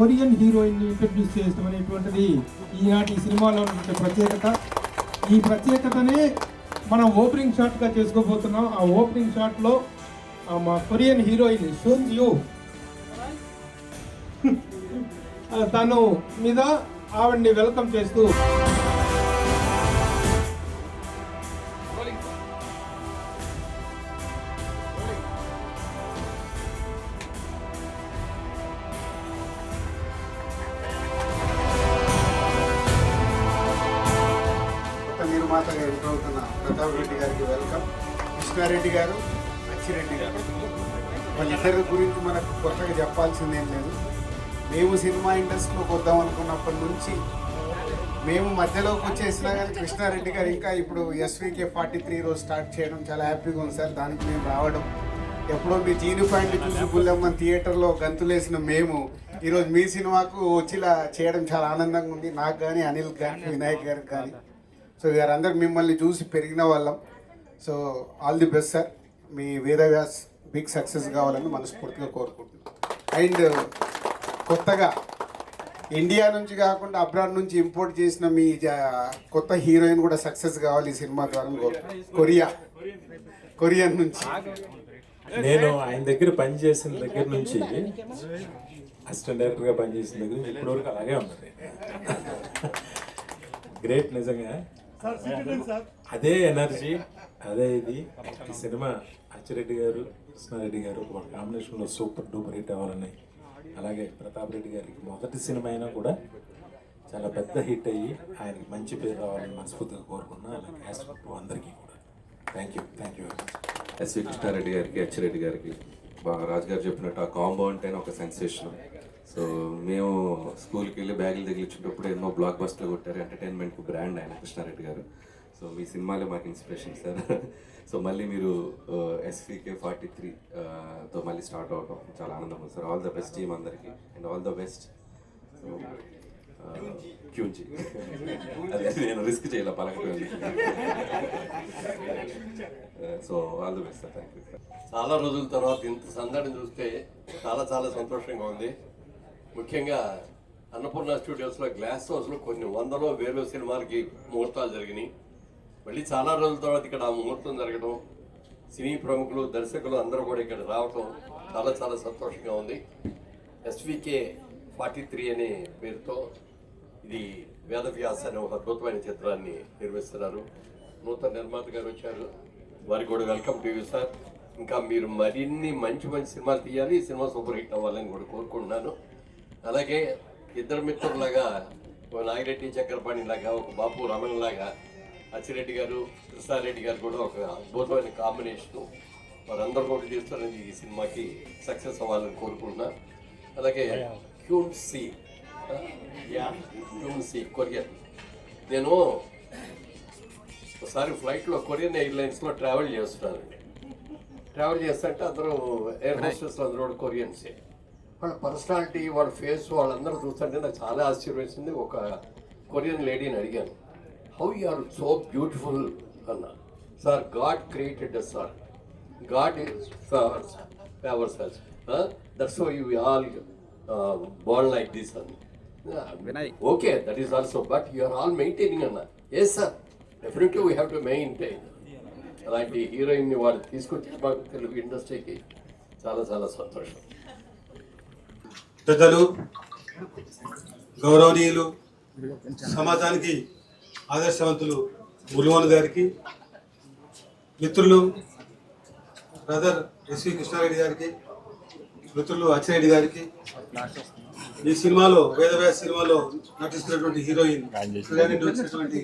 Korean heroine హీరోయిన్ని introduce చేయడం అనేటువంటిది ఈనాటి సినిమాలో ఉన్నటువంటి ప్రత్యేకత. ఈ ప్రత్యేకతనే మనం ఓపెనింగ్ షాట్గా చేసుకోబోతున్నాం. ఆ ఓపెనింగ్ షాట్లో మా కొరియన్ హీరోయిన్ షోన్ యూ తను మీద ఆవిడ్ని వెల్కమ్ చేస్తూ వాళ్ళిద్దరి గురించి మనకు కొత్తగా చెప్పాల్సిందేం లేదు. మేము సినిమా ఇండస్ట్రీలోకి వద్దాం అనుకున్నప్పటి నుంచి మేము మధ్యలోకి వచ్చేసినా కానీ కృష్ణారెడ్డి గారు ఇంకా ఇప్పుడు ఎస్వికే ఫార్టీ త్రీ రోజు స్టార్ట్ చేయడం చాలా హ్యాపీగా ఉంది సార్. దానికి మేము రావడం ఎప్పుడో మీ జీని పాయింట్లు చూసి గుల్లమ్మ థియేటర్లో గంతులేసిన మేము ఈరోజు మీ సినిమాకు వచ్చిలా చేయడం చాలా ఆనందంగా ఉంది. నాకు కానీ అనిల్ కానీ వినాయక్ గారికి కానీ సో వీరందరూ మిమ్మల్ని చూసి పెరిగిన వాళ్ళం. So all the best sir. Me Vedavyas big success కావాలని మనస్ఫూర్తిగా కోరుకుంటున్నాం. అండ్ కొత్తగా ఇండియా నుంచి కాకుండా అబ్రాడ్ నుంచి ఇంపోర్ట్ చేసిన మీ కొత్త హీరోయిన్ కూడా సక్సెస్ కావాలి ఈ సినిమా ద్వారా. కొరియా. కొరియన్ నుంచి. నేను ఆయన దగ్గర పనిచేసిన దగ్గర నుంచి అసిస్టెంట్ డైరెక్టర్గా పనిచేసిన దగ్గర నుంచి ఇప్పటివరకు అలాగే ఉన్నది గ్రేట్ నిజంగా. అదే ఎనర్జీ అదే ఇది. ఈ సినిమా అచ్చిరెడ్డి గారు కృష్ణారెడ్డి గారు ఒక కాంబినేషన్లో సూపర్ డూపర్ హిట్ అవ్వాలని. అలాగే ప్రతాప్ రెడ్డి గారికి మొదటి సినిమా అయినా కూడా చాలా పెద్ద హిట్ అయ్యి ఆయనకి మంచి పేరు రావాలని మనస్ఫూర్తిగా కోరుకున్నా అలాగే క్యాస్ట్ అందరికీ కూడా. Thank you thank you yes SV Krishna Reddy గారికి అచ్చిరెడ్డి గారికి బాగా రాజు గారు చెప్పినట్టు ఆ కాంబో అంటేనే ఒక సెన్సేషన్. సో మేము స్కూల్కి వెళ్ళి బ్యాగులు తగిలించేటప్పుడు ఎన్నో బ్లాక్ బస్టర్లు కొట్టారు ఎంటర్టైన్మెంట్కి బ్రాండ్ ఆయన కృష్ణారెడ్డి గారు. సో మీ సినిమాలే మాకు ఇన్స్పిరేషన్ సార్. సో మళ్ళీ మీరు ఎస్వికే ఫార్టీ త్రీ తో మళ్ళీ స్టార్ట్ అవడం చాలా ఆనందం ఉంది sir. All the best team అందరికీ. అండ్ ఆల్ ద బెస్ట్ క్యూంచి అదే నేను రిస్క్ చేయాల పలకటం so all the best sir thank you చాలా రోజుల తర్వాత ఇంత సందడిని చూస్తే చాలా చాలా సంతోషంగా ఉంది. ముఖ్యంగా అన్నపూర్ణ స్టూడియోస్లో గ్లాస్ హౌస్లో కొన్ని వందలో వేలు సినిమాలకి ముహూర్తాలు జరిగినాయి. మళ్ళీ చాలా రోజుల తర్వాత ఇక్కడ ఆ ముహూర్తం జరగడం సినీ ప్రముఖులు దర్శకులు అందరూ కూడా ఇక్కడ రావటం చాలా చాలా సంతోషంగా ఉంది. ఎస్వికే ఫార్టీ త్రీ అనే పేరుతో ఇది వేదవ్యాస అనే ఒక అద్భుతమైన చిత్రాన్ని నిర్మిస్తున్నారు. నూతన నిర్మాత గారు వచ్చారు. వారికి కూడా వెల్కమ్ టు యూ సార్. ఇంకా మీరు మరిన్ని మంచి మంచి సినిమాలు తీయాలి. ఈ సినిమా సూపర్ హిట్ అవ్వాలని కూడా కోరుకుంటున్నాను. అలాగే ఇద్దరు మిత్రులాగా ఒక నాగిరెడ్డి చక్రపాణి లాగా ఒక బాపు రమణ లాగా అచ్చిరెడ్డి గారు కృష్ణారెడ్డి గారు కూడా ఒక అద్భుతమైన కాంబినేషన్ వారందరూ కూడా చేస్తారని ఈ సినిమాకి సక్సెస్ అవ్వాలని కోరుకుంటున్నా. అలాగే క్యూన్ సి యా క్యూన్ సి కొరియన్ నేను ఒకసారి ఫ్లైట్లో కొరియన్ ఎయిర్లైన్స్లో ట్రావెల్ చేస్తున్నానండి ట్రావెల్ చేస్తుంటే అందరూ ఎయిర్ హోస్టెస్ అందరూ కూడా కొరియన్సే. వాళ్ళ పర్సనాలిటీ వాళ్ళ ఫేస్ వాళ్ళందరూ చూస్తుంటే నాకు చాలా ఆశ్చర్యం ఒక కొరియన్ లేడీని అడిగాను. How you are so beautiful అన్న sir God created sir God favours favours that's why you all born like this అన్న okay that is also but you are all maintaining అన్న yes sir definitely we have to maintain అలాంటి హీరోయిన్ని వాళ్ళు తీసుకొచ్చి మాకు తెలుగు ఇండస్ట్రీకి చాలా చాలా సంతోషం. పెద్దలు గౌరవనీయులు సమాజానికి ఆదర్శవంతులు ములువన్ గారికి మిత్రులు బ్రదర్ ఎస్వి కృష్ణారెడ్డి గారికి మిత్రులు అచ్చిరెడ్డి గారికి. ఈ సినిమాలో వేదవ్యాస సినిమాలో నటిస్తున్నటువంటి హీరోయిన్ వచ్చినటువంటి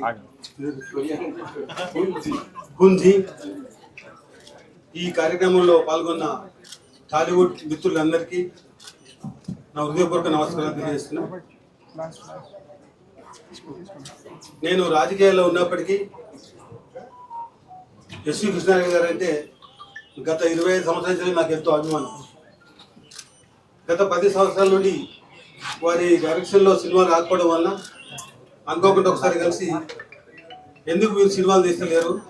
గుంజి. ఈ కార్యక్రమంలో పాల్గొన్న టాలీవుడ్ మిత్రులందరికీ నా హృదయపూర్వక నమస్కారాలు తెలియజేస్తున్నాను. నేను రాజకీయాల్లో ఉన్నప్పటికీ ఎస్వి కృష్ణారెడ్డి గారు అంటే గత ఇరవై ఐదు సంవత్సరాల నుంచి నాకు ఎంతో అభిమానం. గత పది సంవత్సరాల నుండి వారి డైరెక్షన్లో సినిమాలు రాకపోవడం వలన అనుకోకుండా ఒకసారి కలిసి ఎందుకు మీరు సినిమాలు తీస్తలేరు?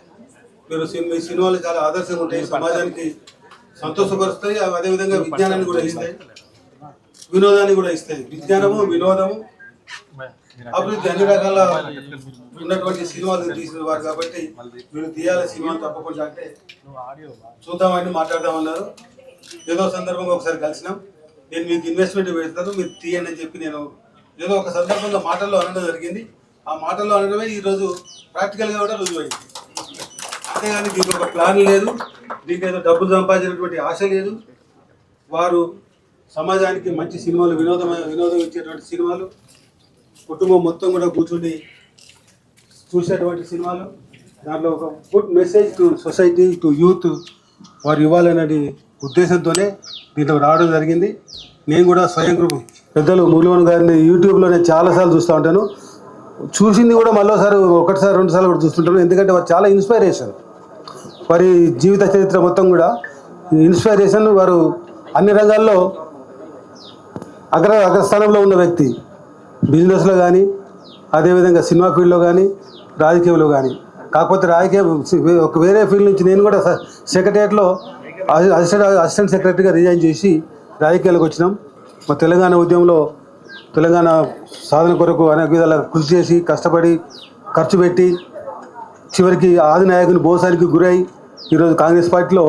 మీరు సినిమా మీ సినిమాలు చాలా ఆదర్శంగా ఉంటాయి. సమాజానికి సంతోషపరుస్తాయి. అవి అదేవిధంగా విజ్ఞానాన్ని కూడా ఇస్తాయి. వినోదాన్ని కూడా ఇస్తాయి. విజ్ఞానము వినోదము అభివృద్ధి అన్ని రకాల ఉన్నటువంటి సినిమాలు తీసిన వారు కాబట్టి మీరు తీయాలి సినిమాలు తప్పకుండా అంటే చూద్దామని మాట్లాడదామన్నారు. ఏదో సందర్భంగా ఒకసారి కలిసినాం. నేను మీకు ఇన్వెస్ట్మెంట్ పెడతాను మీరు తీయండి అని చెప్పి నేను ఏదో ఒక సందర్భంలో మాటల్లో అనడం జరిగింది. ఆ మాటల్లో అనడమే ఈరోజు ప్రాక్టికల్గా కూడా రుజువైంది. అంతేగాని దీనికి ఒక ప్లాన్ లేదు దీనికి ఏదో డబ్బులు సంపాదించినటువంటి ఆశ లేదు. వారు సమాజానికి మంచి సినిమాలు వినోదం వినోదం ఇచ్చేటువంటి సినిమాలు కుటుంబం మొత్తం కూడా కూర్చుని చూసేటువంటి సినిమాలు. దాంట్లో ఒక good message to society to youth వారు ఇవ్వాలనే ఉద్దేశంతోనే దీంట్లో రావడం జరిగింది. నేను కూడా స్వయం గ్రూప్ పెద్దలు మురళీమోహన్ గారిని యూట్యూబ్లో నేను చాలాసార్లు చూస్తూ ఉంటాను. చూసింది కూడా మళ్ళీసారి ఒకటిసారి రెండుసార్లు కూడా చూస్తుంటాను. ఎందుకంటే వారు చాలా ఇన్స్పైరేషన్. వారి జీవిత చరిత్ర మొత్తం కూడా ఇన్స్పైరేషన్ వారు అన్ని రంగాల్లో అగ్ర అగ్రస్థానంలో ఉన్న వ్యక్తి. బిజినెస్లో కానీ అదేవిధంగా సినిమా ఫీల్డ్లో కానీ రాజకీయంలో కానీ. కాకపోతే రాజకీయ ఒక వేరే ఫీల్డ్ నుంచి నేను కూడా సెక్రటరియట్లో అసిస్టెంట్ అసిస్టెంట్ సెక్రటరీగా రిజైన్ చేసి రాజకీయాలకు వచ్చినాం. మా తెలంగాణ ఉద్యమంలో తెలంగాణ సాధన కొరకు అనేక విధాల కృషి చేసి కష్టపడి ఖర్చు పెట్టి చివరికి ఆది నాయకుని బోసానికి గురై ఈరోజు కాంగ్రెస్ పార్టీలో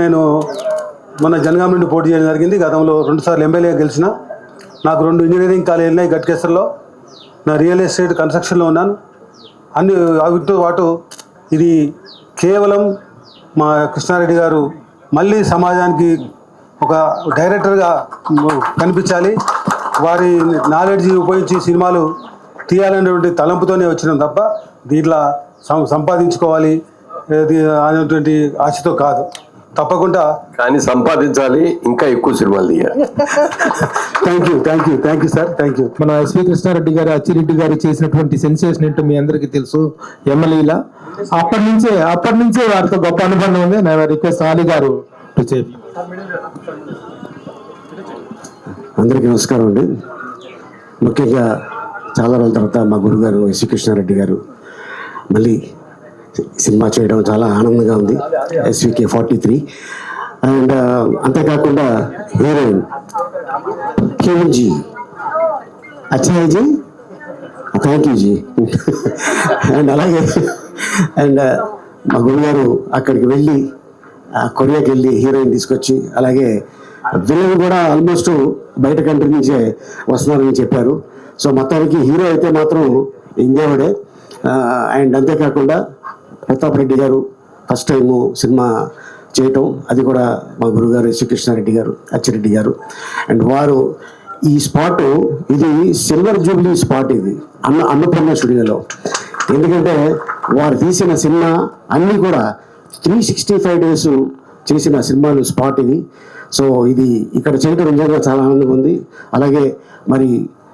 నేను మన జనగాం నుండి పోటీ చేయడం జరిగింది. గతంలో రెండుసార్లు ఎమ్మెల్యేగా గెలిచిన నాకు రెండు ఇంజనీరింగ్ కాలేజీలు ఉన్నాయి గట్కేశ్వర్లో నా రియల్ ఎస్టేట్ కన్స్ట్రక్షన్లో ఉన్నాను. అన్ని వాటితో పాటు ఇది కేవలం మా కృష్ణారెడ్డి గారు మళ్ళీ సమాజానికి ఒక డైరెక్టర్గా కనిపించాలి. వారి నాలెడ్జ్ ఉపయోగించి సినిమాలు తీయాలనేటువంటి తలంపుతోనే వచ్చినాం తప్ప దీంట్లో సం- సంపాదించుకోవాలి. అనేటువంటి ఆశతో కాదు. తప్పకుండా కానీ సంపాదించాలి ఇంకా ఎక్కువ సినిమాలు తీయాలి. Thank you thank you thank you sir thank you మన ఎస్వి కృష్ణారెడ్డి గారు అచ్చిరెడ్డి గారు చేసినటువంటి సెన్సేషన్ ఏంటో మీ అందరికీ తెలుసు ఎమ్మెల్యేలా. అప్పటి నుంచే అప్పటి నుంచే వారితో గొప్ప అనుబంధం ఉంది. నేను రిక్వెస్ట్ ఆలీ గారు. అందరికీ నమస్కారం అండి. ముఖ్యంగా చాలా రోజుల తర్వాత మా గురుగారు ఎస్వి కృష్ణారెడ్డి గారు మళ్ళీ సినిమా చేయడం చాలా ఆనందంగా ఉంది. ఎస్వికే ఫార్టీ త్రీ అండ్ అంతేకాకుండా heroine heroine ji? Thank you ji. And అలాగే అండ్ మా గురుగారు అక్కడికి వెళ్ళి ఆ కొరియాకి వెళ్ళి హీరోయిన్ తీసుకొచ్చి అలాగే విలన్ కూడా ఆల్మోస్ట్ బయట కంట్రీ నుంచే వస్తున్నారని చెప్పారు. సో మొత్తానికి హీరో అయితే మాత్రం ఇండియావాడే అండ్ అంతేకాకుండా ప్రతాప్ రెడ్డి గారు ఫస్ట్ టైము సినిమా చేయటం అది కూడా మా గురుగారు శ్రీకృష్ణారెడ్డి గారు అచ్చిరెడ్డి గారు. అండ్ వారు ఈ స్పాట్ ఇది సిల్వర్ జూబ్లీ స్పాట్ ఇది అన్న అన్నపూర్ణ స్టూడియోలో ఎందుకంటే వారు తీసిన సినిమా అన్నీ కూడా త్రీ సిక్స్టీ ఫైవ్ డేస్ చేసిన సినిమాలు స్పాట్ ఇది. సో ఇది ఇక్కడ చేయడం నిజంగా చాలా ఆనందంగా ఉంది. అలాగే మరి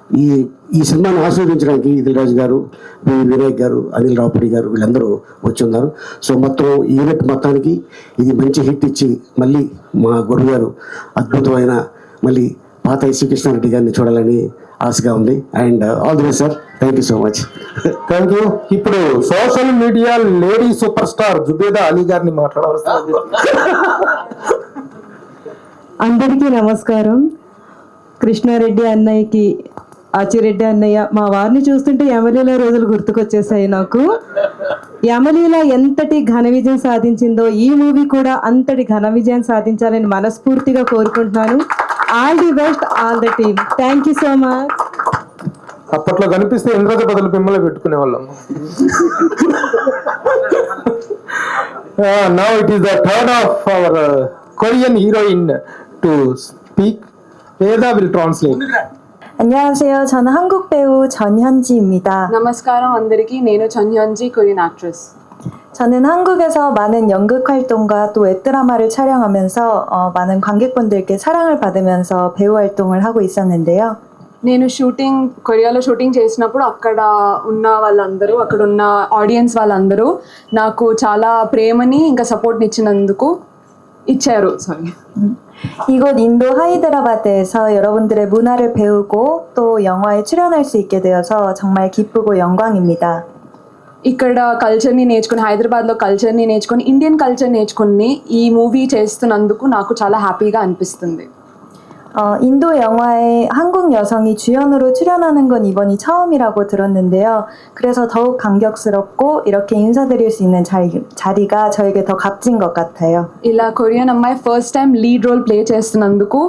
ఈ ఈ సినిమాని ఆస్వాదించడానికి ఇదిల్ రాజు గారు వినాయక్ గారు అనిల్ రావుపడి గారు వీళ్ళందరూ వచ్చి ఉన్నారు సో మొత్తం ఈ యూనిట్ మొత్తానికి ఇది మంచి హిట్ ఇచ్చి మళ్ళీ మా గురువు గారు అద్భుతమైన మళ్ళీ పాత శ్రీకృష్ణారెడ్డి గారిని చూడాలని ఆశగా ఉంది. And all the best sir. Thank you so much. Thank you. ఇప్పుడు social media lady super star Zubeda Ali గారిని మాట్లాడవలసింది. అందరికీ నమస్కారం. కృష్ణారెడ్డి అన్నయ్యకి ఆచిరెడ్డి అన్నయ్య మా వారిని చూస్తుంటే యమలీల రోజులు గుర్తుకొచ్చేసాయి నాకు. యమలీల ఎంతటి ఘన విజయం సాధించిందో ఈ మూవీ కూడా అంతటి ఘన విజయం సాధించాలని మనస్ఫూర్తిగా కోరుకుంటున్నాను. All the best all the team thank you so much అప్పట్లో కనిపిస్తే ఇంద్రజ బదులు పిమ్మలు పెట్టుకునే వాళ్ళం now it is the third of our Korean heroine to speak Veda will translate 안녕하세요. 저는 한국 배우 전현지입니다. నమస్కారం అందరికీ నేను చన్యంజీ కొరియన్ యాక్ట్రెస్ 저는 한국에서 많은 연극 활동과 또 웹드라마를 촬영하면서 어, 많은 관객분들께 사랑을 받으면서 배우 활동을 하고 있었는데요. నేను షూటింగ్ కొరియాలో షూటింగ్ చేసినప్పుడు అక్కడ ఉన్న వాళ్ళందరూ అక్కడ ఉన్న ఆడియన్స్ వాళ్ళందరూ నాకు చాలా ప్రేమని ఇంకా సపోర్ట్ని ఇచ్చినందుకు ఇచ్చారు సారీ 이곳 인도 하이드라바드에서 여러분들의 문화를 배우고 또 영화에 출연할 수 있게 되어서 정말 기쁘고 영광입니다. ఇక్కడ కల్చర్ని నేర్చుకుని హైదరాబాద్లో కల్చర్ని నేర్చుకొని ఇండియన్ కల్చర్ నేర్చుకుని ఈ మూవీ చేస్తున్నందుకు నాకు చాలా హ్యాపీగా అనిపిస్తుంది 어, 인도 영화에 한국 여성이 주연으로 출연하는 건 이번이 처음이라고 들었는데요. 그래서 더욱 감격스럽고 이렇게 인사드릴 수 있는 자리, 자리가 저에게 더 값진 것 같아요. ఇలా కొరియన్ అమ్మాయి first time lead role play చేస్తున్నందుకు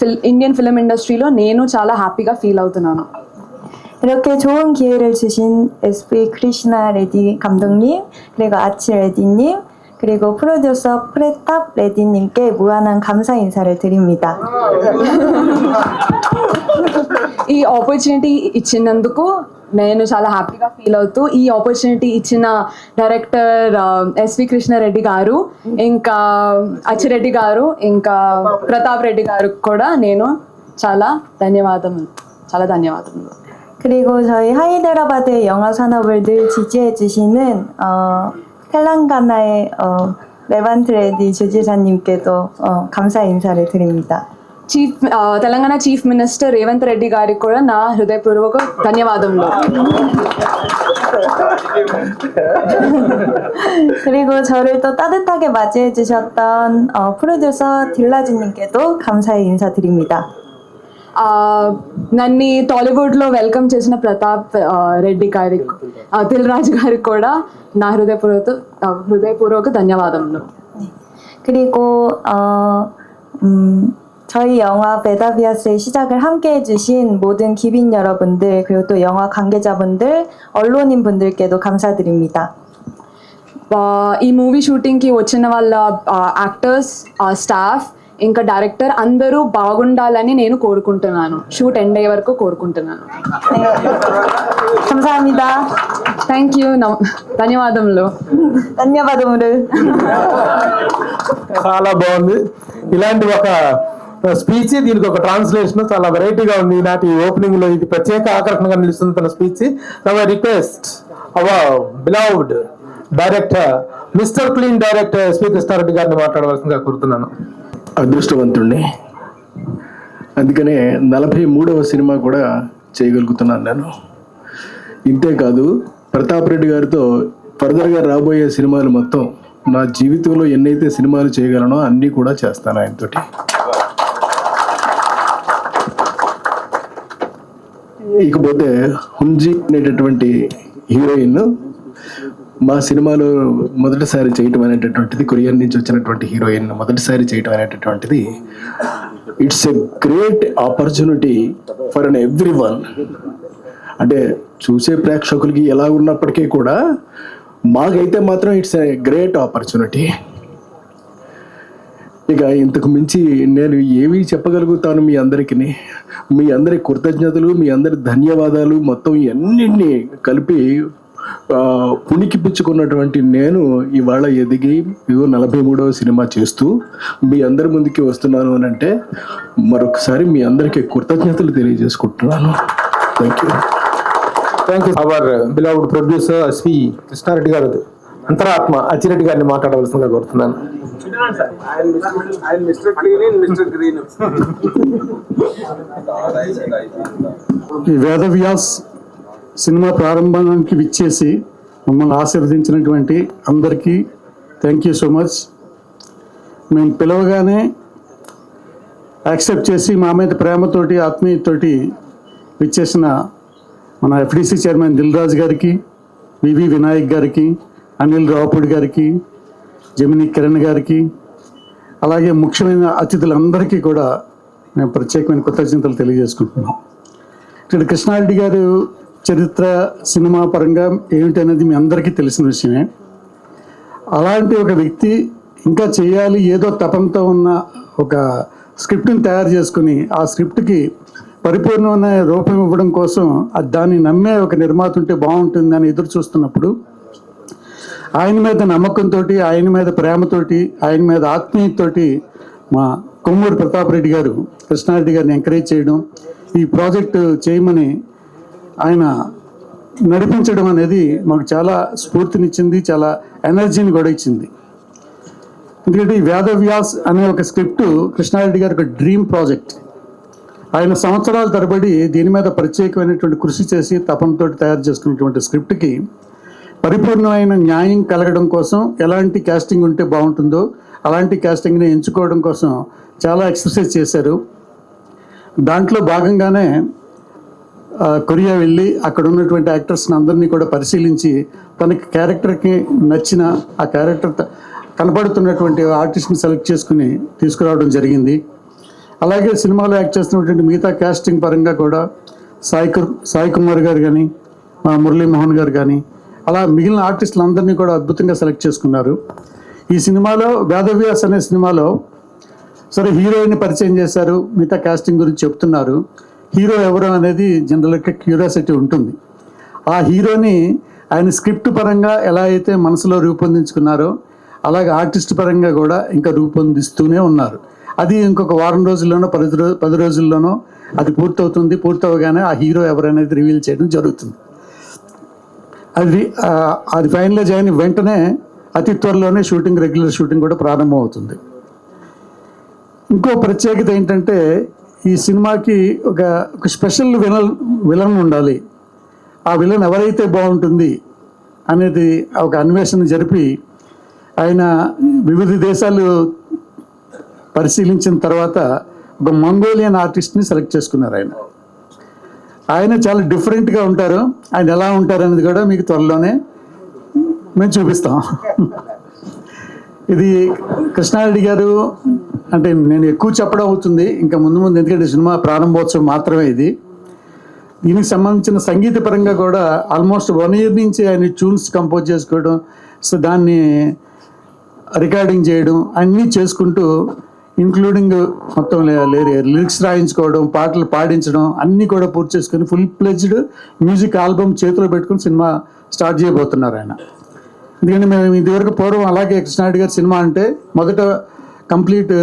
ఫిల్ ఇండియన్ ఫిల్మ్ ఇండస్ట్రీలో నేను చాలా హ్యాపీగా ఫీల్ అవుతున్నాను 이렇게 좋은 기회를 주신 SP 크리시나 레디 감독님, 그리고 아치 레디님, 그리고 프로듀서 프레탑 레디님께 무한한 감사 인사를 드립니다. ఈ ఆపర్చునిటీ ఇచ్చినందుకు నేను చాలా హ్యాపీగా ఫీల్ అవుతూ ఈ ఆపర్చునిటీ ఇచ్చిన డైరెక్టర్ ఎస్వి కృష్ణారెడ్డి గారు ఇంకా అచ్చిరెడ్డి గారు ఇంకా ప్రతాప్ రెడ్డి గారు కూడా నేను చాలా ధన్యవాదములు చాలా ధన్యవాదములు 그리고 저희 하이데라바드 영화 산업을 늘 지지해 주시는 어, 텔랑가나의 어, 레반트 레디 주지사님께도 어, 감사 인사를 드립니다. చీఫ్ ఆ, తెలంగాణ చీఫ్ మినిస్టర్ రేవంత్ రెడ్డి గారికి కూడా నా హృదయపూర్వక ధన్యవాదములు 그리고 저를 또 따뜻하게 맞이해 주셨던 어, 프로듀서 딜라지님께도 감사의 인사드립니다. ఆ, నన్ను టాలీవుడ్లో వెల్కమ్ చేసిన ప్రతాప్ ఆ, రెడ్డి గారి ఆ, దిల్ రాజు గారికి కూడా నా హృదయపూర్వక ఆ, హృదయపూర్వక ధన్యవాదములు 그리고 어, 음, 저희 영화 베다비아스의 시작을 함께 해주신 모든 기빈 여러분들 그리고 또 영화 관계자분들 언론인 분들께도 감사드립니다. ఆ, ఈ మూవీ షూటింగ్కి వచ్చిన వాళ్ళ యాక్టర్స్ స్టాఫ్ ఇంకా డైరెక్టర్ అందరూ బాగుండాలని నేను కోరుకుంటున్నాను. షూట్ ఎండ్ అయ్యే వరకు కోరుకుంటున్నాను. థ్యాంక్ యూ ధన్యవాదములు. ధన్యవాదములు. చాలా బాగుంది. ఇలాంటి ఒక స్పీచ్ దీనికి ఒక ట్రాన్స్లేషన్ చాలా వెరైటీగా ఉంది. నాటి ఓపెనింగ్లో ఇది ప్రత్యేక ఆకర్షణగా నిలుస్తుంది తన speech request our beloved director mister clean director SP Krishna Reddy గారిని మాట్లాడవలసిందిగా కోరుతున్నాను. అదృష్టవంతుణ్ణి. అందుకనే నలభై మూడవ సినిమా కూడా చేయగలుగుతున్నాను నేను. ఇంతేకాదు ప్రతాప్ రెడ్డి గారితో ఫర్దర్గా రాబోయే సినిమాలు మొత్తం నా జీవితంలో ఎన్నైతే సినిమాలు చేయగలనో అన్నీ కూడా చేస్తాను ఆయనతోటి. ఇకపోతే హుంజీ అనేటటువంటి హీరోయిన్ మా సినిమాలో మొదటిసారి చేయటం అనేటటువంటిది కొరియన్ నుంచి వచ్చినటువంటి హీరోయిన్ మొదటిసారి చేయటం అనేటటువంటిది. It's a great opportunity for an everyone అంటే చూసే ప్రేక్షకులకి ఎలా ఉన్నప్పటికీ కూడా మాకైతే మాత్రం ఇట్స్ ఎ గ్రేట్ ఆపర్చునిటీ ఇక ఇంతకు మించి నేను ఏమి చెప్పగలుగుతాను మీ అందరికీ మీ అందరి కృతజ్ఞతలు మీ అందరి ధన్యవాదాలు మొత్తం అన్నింటినీ కలిపి ఆ, పుణికిపుచ్చుకున్నటువంటి నేను ఇవాళ ఎదిగి ఇగో నలభై మూడవ సినిమా చేస్తూ మీ అందరి ముందుకి వస్తున్నాను అని అంటే మరొకసారి మీ అందరికీ కృతజ్ఞతలు తెలియజేసుకుంటున్నాను. Thank you thank you hour beloved producer SP Krishna Reddy గారు. అంతరాత్మ అచ్చిరెడ్డి గారిని మాట్లాడవలసిందిగా కోరుతున్నాను. ఈ వేదవ్యాస్ సినిమా ప్రారంభానికి విచ్చేసి మమ్మల్ని ఆశీర్వదించినటువంటి అందరికీ థ్యాంక్ యూ సో మచ్ మేము పిలవగానే యాక్సెప్ట్ చేసి మా మీద ప్రేమతోటి ఆత్మీయతోటి విచ్చేసిన మన ఎఫ్డిసి చైర్మన్ దిల్ రాజు గారికి వివి వినాయక్ గారికి అనిల్ రావుపూడి గారికి జమిని కిరణ్ గారికి అలాగే ముఖ్యమైన అతిథులందరికీ కూడా మేము ప్రత్యేకమైన కృతజ్ఞతలు తెలియజేసుకుంటున్నాం. ఇక్కడ కృష్ణారెడ్డి గారు చరిత్ర సినిమా పరంగా ఏమిటి అనేది మీ అందరికీ తెలిసిన విషయమే. అలాంటి ఒక వ్యక్తి ఇంకా చేయాలి ఏదో తపంతో ఉన్న ఒక స్క్రిప్ట్ని తయారు చేసుకుని ఆ స్క్రిప్ట్కి పరిపూర్ణమైన రూపం ఇవ్వడం కోసం దాన్ని నమ్మే ఒక నిర్మాత ఉంటే బాగుంటుందని ఎదురు చూస్తున్నప్పుడు ఆయన మీద నమ్మకంతో ఆయన మీద ప్రేమతోటి ఆయన మీద ఆత్మీయతతోటి మా కొమ్మూరు ప్రతాప్ రెడ్డి గారు కృష్ణారెడ్డి గారిని ఎంకరేజ్ చేయడం ఈ ప్రాజెక్టు చేయమని ఆయన నడిపించడం అనేది మాకు చాలా స్ఫూర్తినిచ్చింది చాలా ఎనర్జీని కూడా ఇచ్చింది. ఎందుకంటే ఈ వేదవ్యాస్ అనే ఒక స్క్రిప్ట్ కృష్ణారెడ్డి గారి ఒక డ్రీమ్ ప్రాజెక్ట్. ఆయన సంవత్సరాల తరబడి దీని మీద ప్రత్యేకమైనటువంటి కృషి చేసి తపంతో తయారు చేసుకున్నటువంటి స్క్రిప్ట్కి పరిపూర్ణమైన న్యాయం కలగడం కోసం ఎలాంటి కాస్టింగ్ ఉంటే బాగుంటుందో అలాంటి కాస్టింగ్ని ఎంచుకోవడం కోసం చాలా ఎక్సర్సైజ్ చేశారు. దాంట్లో భాగంగానే కొరియా వెళ్ళి అక్కడ ఉన్నటువంటి యాక్టర్స్ని అందరినీ కూడా పరిశీలించి తనకి క్యారెక్టర్కి నచ్చిన ఆ క్యారెక్టర్ కనపడుతున్నటువంటి ఆర్టిస్ట్ని సెలెక్ట్ చేసుకుని తీసుకురావడం జరిగింది. అలాగే సినిమాలో యాక్ట్ చేస్తున్నటువంటి మిగతా క్యాస్టింగ్ పరంగా కూడా సాయి సాయి కుమార్ గారు కానీ మురళీమోహన్ గారు కానీ అలా మిగిలిన ఆర్టిస్టులందరినీ కూడా అద్భుతంగా సెలెక్ట్ చేసుకున్నారు. ఈ సినిమాలో వేదవ్యాస్ అనే సినిమాలో సరే హీరోయిన్ పరిచయం చేశారు మిగతా క్యాస్టింగ్ గురించి చెప్తున్నారు. హీరో ఎవరు అనేది జనరల్గా క్యూరియాసిటీ ఉంటుంది. ఆ హీరోని ఆయన స్క్రిప్ట్ పరంగా ఎలా అయితే మనసులో రూపొందించుకున్నారో అలాగే ఆర్టిస్ట్ పరంగా కూడా ఇంకా రూపొందిస్తూనే ఉన్నారు. అది ఇంకొక వారం రోజుల్లోనో పది రోజు పది రోజుల్లోనో అది పూర్తవుతుంది. పూర్తవగానే ఆ హీరో ఎవరనేది రివీల్ చేయడం జరుగుతుంది. అది అది ఫైనల్ జాయిన్ వెంటనే అతి త్వరలోనే షూటింగ్ రెగ్యులర్ షూటింగ్ కూడా ప్రారంభం అవుతుంది ఇంకో ప్రత్యేకత ఏంటంటే ఈ సినిమాకి ఒక ఒక స్పెషల్ విలన్ విలన్ ఉండాలి. ఆ విలన్ ఎవరైతే బాగుంటుంది అనేది ఒక అన్వేషణ జరిపి ఆయన వివిధ దేశాలు పరిశీలించిన తర్వాత ఒక మంగోలియన్ ఆర్టిస్ట్ని సెలెక్ట్ చేసుకున్నారు ఆయన. ఆయన చాలా డిఫరెంట్గా ఉంటారు. ఆయన ఎలా ఉంటారు అనేది కూడా మీకు త్వరలోనే మేము చూపిస్తాం. ఇది కృష్ణారెడ్డి గారు అంటే నేను ఎక్కువ చెప్పడం అవుతుంది. ఇంకా ముందు ముందు ఎందుకంటే సినిమా ప్రారంభోత్సవం మాత్రమే ఇది. దీనికి సంబంధించిన సంగీత పరంగా కూడా ఆల్మోస్ట్ వన్ ఇయర్ నుంచి ఆయన ట్యూన్స్ కంపోజ్ చేసుకోవడం సో దాన్ని రికార్డింగ్ చేయడం అన్నీ చేసుకుంటూ ఇంక్లూడింగ్ మొత్తం లిరిక్స్ రాయించుకోవడం పాటలు పాడించడం అన్నీ కూడా పూర్తి చేసుకొని ఫుల్ ప్లెజ్డ్ మ్యూజిక్ ఆల్బమ్ చేతిలో పెట్టుకుని సినిమా స్టార్ట్ చేయబోతున్నారు ఆయన. ఎందుకంటే మేము ఇదివరకు పూర్వం అలాగే కృష్ణారెడ్డి గారి సినిమా అంటే మొదట కంప్లీట్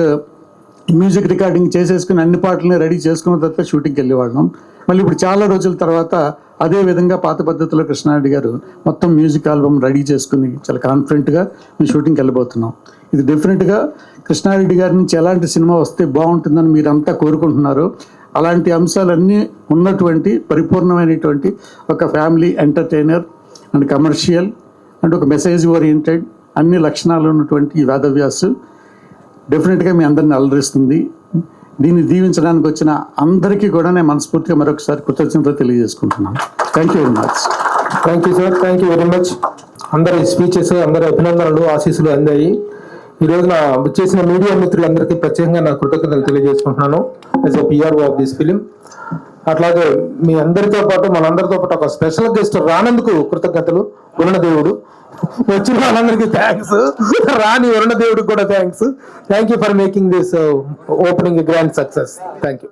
మ్యూజిక్ రికార్డింగ్ చేసేసుకుని అన్ని పాటలని రెడీ చేసుకున్న తర్వాత షూటింగ్కి వెళ్ళేవాళ్ళం. మళ్ళీ ఇప్పుడు చాలా రోజుల తర్వాత అదే విధంగా పాత పద్ధతిలో కృష్ణారెడ్డి గారు మొత్తం మ్యూజిక్ ఆల్బమ్ రెడీ చేసుకుని చాలా కాన్ఫిడెంట్గా మేము షూటింగ్కి వెళ్ళబోతున్నాం. ఇది డెఫినెట్గా కృష్ణారెడ్డి గారి నుంచి ఎలాంటి సినిమా వస్తే బాగుంటుందని మీరంతా కోరుకుంటున్నారు. అలాంటి అంశాలన్నీ ఉన్నటువంటి పరిపూర్ణమైనటువంటి ఒక family entertainer and commercial and ఒక మెసేజ్ ఓరియంటెడ్ అన్ని లక్షణాలు ఉన్నటువంటి ఈ వేదవ్యాసు. డెఫినెట్గా మీ అందరిని అలరిస్తుంది. దీన్ని దీవించడానికి వచ్చిన అందరికీ కూడా నేను మనస్ఫూర్తిగా మరొకసారి కృతజ్ఞతలు తెలియజేసుకుంటున్నాను. Thank you very much thank you sir thank you very much అందరి స్పీచెస్ అందరి అభినందనలు ఆశీస్సులు అందాయి. ఈ రోజున చేసిన మీడియా మిత్రులందరికీ ప్రత్యేకంగా నా కృతజ్ఞతలు తెలియజేసుకుంటున్నాను. As a PRO of this film అట్లాగే మీ అందరితో పాటు మనందరితో పాటు ఒక స్పెషల్ గెస్ట్ రానందుకు కృతజ్ఞతలు. వరుణదేవుడు వచ్చిన వాళ్ళందరికీ థ్యాంక్స్ రాని వరుణదేవుడికి కూడా thanks thank you for making this opening grand success thank you